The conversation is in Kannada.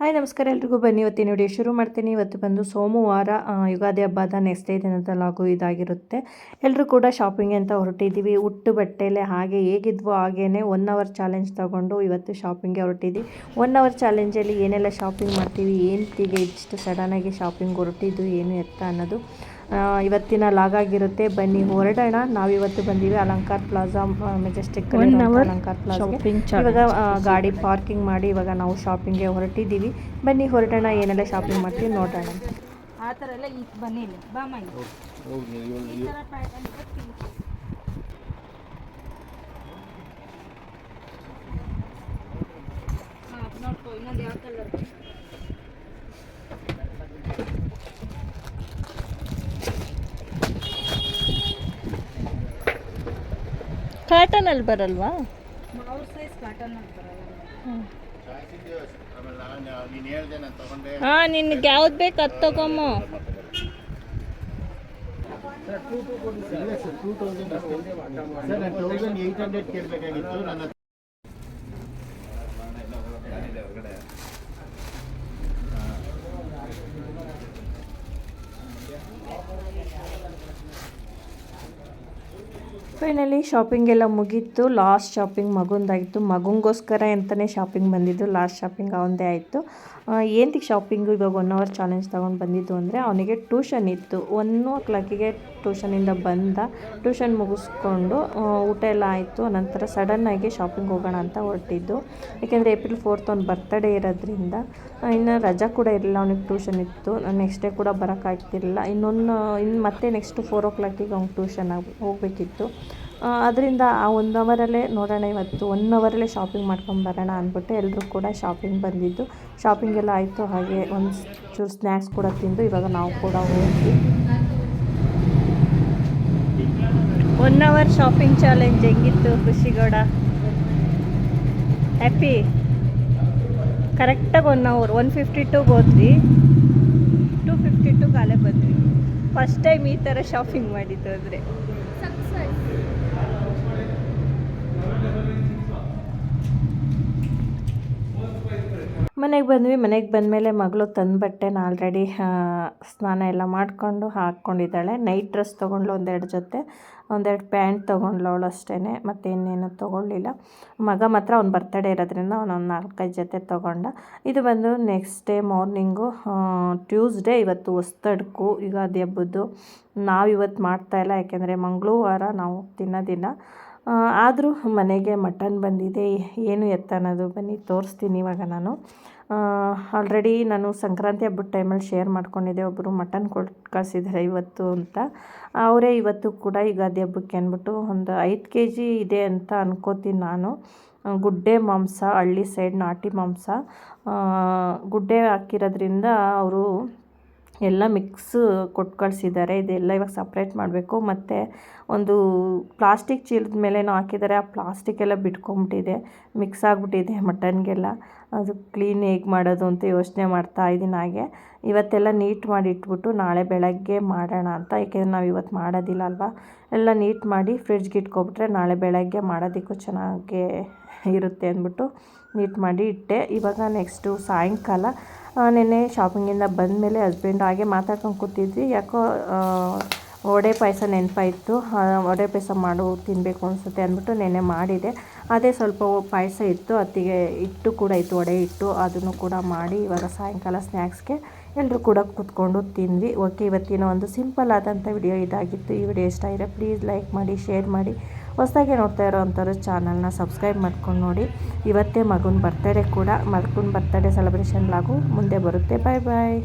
ಹಾಯ್, ನಮಸ್ಕಾರ. ಎಲ್ರಿಗೂ ಬನ್ನಿ. ಇವತ್ತಿನ ವಿಡಿಯೋ ಶುರು ಮಾಡ್ತೀನಿ. ಇವತ್ತು ಬಂದು ಸೋಮವಾರ ಯುಗಾದಿ ಹಬ್ಬದ ನೆಕ್ಸ್ಟ್ ಡೇ ದಿನದ ಲಾಗು ಇದಾಗಿರುತ್ತೆ. ಎಲ್ಲರೂ ಕೂಡ ಶಾಪಿಂಗ್ ಅಂತ ಹೊರಟಿದ್ದೀವಿ ಉಟ್ಟು ಬಟ್ಟೆಲೆ ಹಾಗೆ ಹೇಗಿದ್ವೋ ಹಾಗೇ ಒನ್ ಅವರ್ ಚಾಲೆಂಜ್ ತಗೊಂಡು ಇವತ್ತು ಶಾಪಿಂಗ್ಗೆ ಹೊರಟಿದ್ವಿ. ಒನ್ ಅವರ್ ಚಾಲೆಂಜಲ್ಲಿ ಏನೆಲ್ಲ ಶಾಪಿಂಗ್ ಮಾಡ್ತೀವಿ ಏನಂತಿಗೆ ಇಷ್ಟು ಸಡನ್ನಾಗಿ ಶಾಪಿಂಗ್ ಹೊರಟಿದ್ದು, ಏನು ಎತ್ತ ಅನ್ನೋದು. ಇವತ್ತಿನ ಲಾಗ್ ಆಗಿರುತ್ತೆ. ಬನ್ನಿ ಹೊರಡೋಣ. ನಾವಿವತ್ತು ಬಂದೀವಿ Alankar Plaza Majestic Alankar Plaza ಇವಾಗ ಗಾಡಿ ಪಾರ್ಕಿಂಗ್ ಮಾಡಿ ಇವಾಗ ನಾವು ಶಾಪಿಂಗ್ಗೆ ಹೊರಟಿದ್ದೀವಿ. ಬನ್ನಿ ಹೊರಡೋಣ. ಏನೆಲ್ಲ ಶಾಪಿಂಗ್ ಮಾಡ್ತೀವಿ ನೋಡೋಣ. ಆ ಥರ ಎಲ್ಲ ಈಗ ಬನ್ನಿ ಬಾ ಮೈ ಈ ಥರ ಪ್ಯಾಟರ್ನ್ ಹಾಂ ನೋಡ್ಕೊ ಇನ್ನೊಂದು ಯಾವ ಕಲರ್ ಕಾಟನಲ್ಲಿ ಬರಲ್ವಾ? ಅವ್ರ ಸೈಜ್ ಕಾಟನ್ ಅಂತ ಬರಲ್ಲ. ಹಾ ನಿನ್ಗೆ ಯಾವ್ದು ಬೇಕು ಅದು ತಗೊಂಬ. ಸರ್ ತೌಸಂಡ್ ಏಯ್ಟ್ ಹಂಡ್ರೆಡ್ ಕೇಳಬೇಕಾಗಿತ್ತು. ನನ್ನ ಫೈನಲಿ ಶಾಪಿಂಗ್ ಎಲ್ಲ ಮುಗೀತು. Last shopping ಮಗುಂದಾಯಿತು. ಮಗುಂಗೋಸ್ಕರ ಅಂತಲೇ ಶಾಪಿಂಗ್ ಬಂದಿದ್ದು. ಲಾಸ್ಟ್ ಶಾಪಿಂಗ್ ಅವನದೇ ಆಯಿತು. ಏನಕ್ಕೆ ಶಾಪಿಂಗು ಇವಾಗ ಒನ್ ಅವರ್ ಚಾಲೆಂಜ್ ತೊಗೊಂಡು ಬಂದಿದ್ದು ಅಂದರೆ ಅವನಿಗೆ ಟ್ಯೂಷನ್ ಇತ್ತು. ಒನ್ ಓ ಕ್ಲಾಕಿಗೆ ಟ್ಯೂಷನಿಂದ ಬಂದ. ಟ್ಯೂಷನ್ ಮುಗಿಸ್ಕೊಂಡು ಊಟ ಎಲ್ಲ ಆಯಿತು. ನಂತರ ಸಡನ್ನಾಗಿ ಶಾಪಿಂಗ್ ಹೋಗೋಣ ಅಂತ ಹೊರಟಿದ್ದು. ಯಾಕೆಂದರೆ ಏಪ್ರಿಲ್ ಫೋರ್ತ್ ಅವ್ನ ಬರ್ತ್ಡೇ ಇರೋದ್ರಿಂದ ಇನ್ನು ರಜಾ ಕೂಡ ಇರಲಿಲ್ಲ. ಅವನಿಗೆ ಟ್ಯೂಷನ್ ಇತ್ತು. ನೆಕ್ಸ್ಟ್ ಡೇ ಕೂಡ ಬರೋಕ್ಕಾಗ್ತಿರಲಿಲ್ಲ ಇನ್ನೊಂದು ಇನ್ನು ಮತ್ತೆ ನೆಕ್ಸ್ಟ್ ಫೋರ್ ಓ ಕ್ಲಾಕಿಗೆ ಅವ್ನಿಗೆ ಟ್ಯೂಷನ್ ಆಗಿ, ಹೋಗಬೇಕಿತ್ತು. ಅದರಿಂದ ಆ ಒಂದು ಅವರಲ್ಲೇ ನೋಡೋಣ ಇವತ್ತು ಒನ್ ಅವರಲ್ಲೇ ಶಾಪಿಂಗ್ ಮಾಡ್ಕೊಂಬರೋಣ ಅಂದ್ಬಿಟ್ಟು ಎಲ್ಲರೂ ಕೂಡ ಶಾಪಿಂಗ್ ಬಂದಿದ್ದು. ಶಾಪಿಂಗ್ ಎಲ್ಲ ಆಯಿತು, ಹಾಗೆ ಒಂದು ಚೂರು ಸ್ನ್ಯಾಕ್ಸ್ ಕೂಡ ತಿಂದು ಇವಾಗ ನಾವು ಕೂಡ ಹೋದ್ವಿ. ಒನ್ ಅವರ್ ಶಾಪಿಂಗ್ ಚಾಲೆಂಜ್ ಹೆಂಗಿತ್ತು ಖುಷಿಗೌಡ? ಹ್ಯಾಪಿ ಕರೆಕ್ಟಾಗಿ ಒನ್ ಅವರ್ ಒನ್ ಫಿಫ್ಟಿ ಟೂಗೆ ಹೋದ್ವಿ. ಟೂ ಫಿಫ್ಟಿ ಟೂಗೆ ಅಲ್ಲೇ ಬಂದ್ವಿ. ಫಸ್ಟ್ ಟೈಮ್ ಈ ಥರ ಶಾಪಿಂಗ್ ಮಾಡಿದ್ದು ಅಂದರೆ. ಮನೆಗೆ ಬಂದ್ವಿ, ಮನೆಗೆ ಬಂದಮೇಲೆ ಮಗಳು ತಂದು ಬಟ್ಟೆನ ಆಲ್ರೆಡಿ ಸ್ನಾನ ಎಲ್ಲ ಮಾಡಿಕೊಂಡು ಹಾಕ್ಕೊಂಡಿದ್ದಾಳೆ. ನೈಟ್ ಡ್ರೆಸ್ ತೊಗೊಂಡ್ಳು ಒಂದೆರಡು ಜೊತೆ, ಒಂದೆರಡು ಪ್ಯಾಂಟ್ ತೊಗೊಂಡ್ಳು ಅವಳು ಅಷ್ಟೇ ಮತ್ತು ಇನ್ನೇನು ತೊಗೊಳ್ಳಿಲ್ಲ. ಮಗ ಮಾತ್ರ ಅವ್ನು ಬರ್ತಡೇ ಇರೋದ್ರಿಂದ ಅವನೊಂದು ನಾಲ್ಕೈದು ಜೊತೆ ತೊಗೊಂಡ. ಇದು ಬಂದು ನೆಕ್ಸ್ಟ್ ಡೇ ಮಾರ್ನಿಂಗು ಟ್ಯೂಸ್ಡೇ ಇವತ್ತು ಹೊಸ್ತಡ್ಕು ಯುಗಾದಿ ಹಬ್ಬದ್ದು. ನಾವು ಇವತ್ತು ಮಾಡ್ತಾಯಿಲ್ಲ ಯಾಕೆಂದರೆ ಮಂಗಳವಾರ ನಾವು ತಿನ್ನೋದಿಲ್ಲ. ಆದರೂ ಮನೆಗೆ ಮಟನ್ ಬಂದಿದೆ, ಏನು ಎತ್ತ ಅನ್ನೋದು ಬನ್ನಿ, ತೋರಿಸ್ತೀನಿ ಇವಾಗ ನಾನು. ಆಲ್ರೆಡಿ ನಾನು ಸಂಕ್ರಾಂತಿ ಹಬ್ಬದ ಟೈಮಲ್ಲಿ ಶೇರ್ ಮಾಡ್ಕೊಂಡಿದ್ದೆ ಒಬ್ಬರು ಮಟನ್ ಕೊಟ್ಟು ಕಳಿಸಿದ್ದಾರೆ ಇವತ್ತು ಅಂತ. ಅವರೇ ಇವತ್ತು ಕೂಡ ಯುಗಾದಿ ಹಬ್ಬಕ್ಕೆ ಅಂದ್ಬಿಟ್ಟು ಒಂದು ಐದು ಕೆ ಜಿ ಇದೆ ಅಂತ ಅನ್ಕೋತೀನಿ ನಾನು. ಗುಡ್ಡೆ ಮಾಂಸ, ಹಳ್ಳಿ ಸೈಡ್ ನಾಟಿ ಮಾಂಸ. ಗುಡ್ಡೆ ಹಾಕಿರೋದ್ರಿಂದ ಅವರು ಎಲ್ಲ ಮಿಕ್ಸ್ ಕೊಟ್ಟು ಕಳಿಸಿದ್ದಾರೆ. ಇದೆಲ್ಲ ಇವಾಗ ಸಪ್ರೇಟ್ ಮಾಡಬೇಕು. ಮತ್ತು ಒಂದು ಪ್ಲಾಸ್ಟಿಕ್ ಚೀಲದ ಮೇಲೇನೋ ಹಾಕಿದ್ದಾರೆ. ಆ ಪ್ಲಾಸ್ಟಿಕ್ ಎಲ್ಲ ಬಿಟ್ಕೊಂಬಿಟ್ಟಿದೆ. ಮಿಕ್ಸ್ ಆಗಿಬಿಟ್ಟಿದೆ ಮಟನ್ಗೆಲ್ಲ ಅದು ಕ್ಲೀನ್ ಹೇಗೆ ಮಾಡೋದು ಅಂತ ಯೋಚನೆ ಮಾಡ್ತಾ ಇದ್ದೀನಿ ಹಾಗೆ. ಇವತ್ತೆಲ್ಲ ನೀಟ್ ಮಾಡಿ ಇಟ್ಬಿಟ್ಟು ನಾಳೆ ಬೆಳಗ್ಗೆ ಮಾಡೋಣ ಅಂತ. ಏಕೆಂದರೆ ನಾವು ಇವತ್ತು ಮಾಡೋದಿಲ್ಲ ಅಲ್ವಾ? ಎಲ್ಲ ನೀಟ್ ಮಾಡಿ ಫ್ರಿಡ್ಜ್ಗೆ ಇಟ್ಕೊಬಿಟ್ರೆ ನಾಳೆ ಬೆಳಗ್ಗೆ ಮಾಡೋದಕ್ಕೂ ಚೆನ್ನಾಗಿ ಇರುತ್ತೆ ಅಂದ್ಬಿಟ್ಟು ನೀಟ್ ಮಾಡಿ ಇಟ್ಟೆ. ಇವಾಗ ನೆಕ್ಸ್ಟು ಸಾಯಂಕಾಲ ನೆನ್ನೆ ಶಾಪಿಂಗಿಂದ ಬಂದಮೇಲೆ ಹಸ್ಬೆಂಡ್ ಹಾಗೆ ಮಾತಾಡ್ಕೊಂಡು ಕೂತಿದ್ವಿ. ಯಾಕೋ ವಡೆ ಪಾಯಸ ನೆನಪಾಯಿತು. ವಡೆ ಪಾಯಸ ಮಾಡು ತಿನ್ನಬೇಕು ಅನಿಸುತ್ತೆ ಅಂದ್ಬಿಟ್ಟು ನೆನ್ನೆ ಮಾಡಿದೆ. ಅದೇ ಸ್ವಲ್ಪ ಪಾಯಸ ಇತ್ತು, ಅತ್ತಿಗೆ ಹಿಟ್ಟು ಕೂಡ ಇತ್ತು, ವಡೆ ಹಿಟ್ಟು. ಅದನ್ನು ಕೂಡ ಮಾಡಿ ಇವಾಗ ಸಾಯಂಕಾಲ ಸ್ನ್ಯಾಕ್ಸ್ಗೆ ಎಲ್ಲರೂ ಕೂಡ ಕೂತ್ಕೊಂಡು ತಿಂದ್ವಿ. ಓಕೆ ಇವತ್ತಿನ ಒಂದು ಸಿಂಪಲ್ ಆದಂಥ ವಿಡಿಯೋ ಇದಾಗಿತ್ತು. ಈ ವಿಡಿಯೋ ಇಷ್ಟ ಇದೆ ಪ್ಲೀಸ್ ಲೈಕ್ ಮಾಡಿ ಶೇರ್ ಮಾಡಿ. ಹೊಸದಾಗಿ ನೋಡ್ತಾ ಇರೋವಂಥವ್ರು ಚಾನಲ್ನ ಸಬ್ಸ್ಕ್ರೈಬ್ ಮಾಡ್ಕೊಂಡು ನೋಡಿ. ಇವತ್ತೇ ಮಗುನ ಬರ್ತಡೇ ಕೂಡ, ಮಗುನ ಬರ್ತಡೇ ಸೆಲೆಬ್ರೇಷನ್ ಲಾಗು ಮುಂದೆ ಬರುತ್ತೆ. ಬಾಯ್ ಬಾಯ್